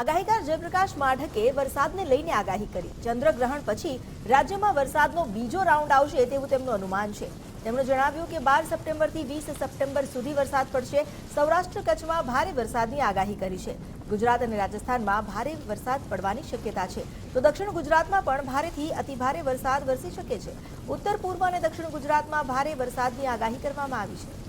આગાહીકાર જયપ્રકાશ માઢકે વરસાદને લઈને આગાહી કરી. ચંદ્રગ્રહણ પછી રાજ્યમાં વરસાદનો બીજો રાઉન્ડ આવશે તેવું તેમનું અનુમાન છે. તેમણે જણાવ્યું કે બાર સપ્ટેમ્બરથી વીસ સપ્ટેમ્બર સુધી વરસાદ પડશે. સૌરાષ્ટ્ર કચ્છમાં ભારે વરસાદની આગાહી કરી છે. ગુજરાત અને રાજસ્થાનમાં ભારે વરસાદ પડવાની શક્યતા છે. તો દક્ષિણ ગુજરાતમાં પણ ભારેથી અતિભારે વરસાદ વરસી શકે છે. ઉત્તર પૂર્વ અને દક્ષિણ ગુજરાતમાં ભારે વરસાદની આગાહી કરવામાં આવી છે.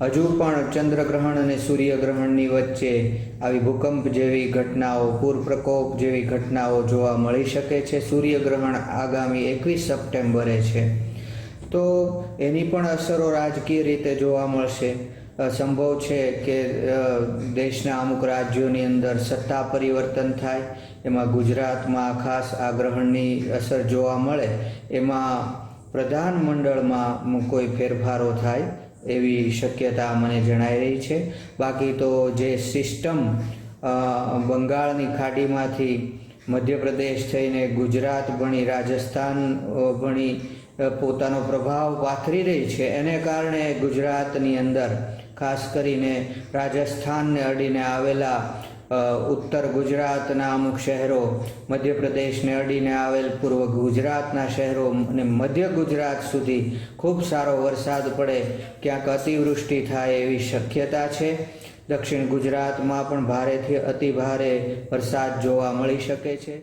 હજુ પણ ચંદ્રગ્રહણ અને સૂર્યગ્રહણની વચ્ચે આવી ભૂકંપ જેવી ઘટનાઓ પૂર પ્રકોપ જેવી ઘટનાઓ જોવા મળી શકે છે. સૂર્યગ્રહણ આગામી એકવીસ સપ્ટેમ્બરે છે. તો એની પણ અસરો રાજકીય રીતે જોવા મળશે. સંભવ છે કે દેશના અમુક રાજ્યોની અંદર સત્તા પરિવર્તન થાય, એમાં ગુજરાતમાં ખાસ આ ગ્રહણની અસર જોવા મળે, એમાં પ્રધાનમંડળમાં કોઈ ફેરફારો થાય એવી શક્યતા મને જણાઈ રહી છે. બાકી તો જે સિસ્ટમ બંગાળની ખાડીમાંથી મધ્યપ્રદેશ થઈને ગુજરાત ભણી રાજસ્થાન ભણી પોતાનો પ્રભાવ પાથરી રહી છે. એને કારણે ગુજરાતની અંદર ખાસ કરીને રાજસ્થાનને અડીને આવેલા ઉત્તર ગુજરાતના અમુક શહેરો, મધ્યપ્રદેશને અડીને આવેલ પૂર્વ ગુજરાતના શહેરો અને મધ્ય ગુજરાત સુધી ખૂબ સારો વરસાદ પડે, ક્યાંક અતિવૃષ્ટિ થાય એવી શક્યતા છે. દક્ષિણ ગુજરાતમાં પણ ભારેથી અતિ ભારે વરસાદ જોવા મળી શકે છે.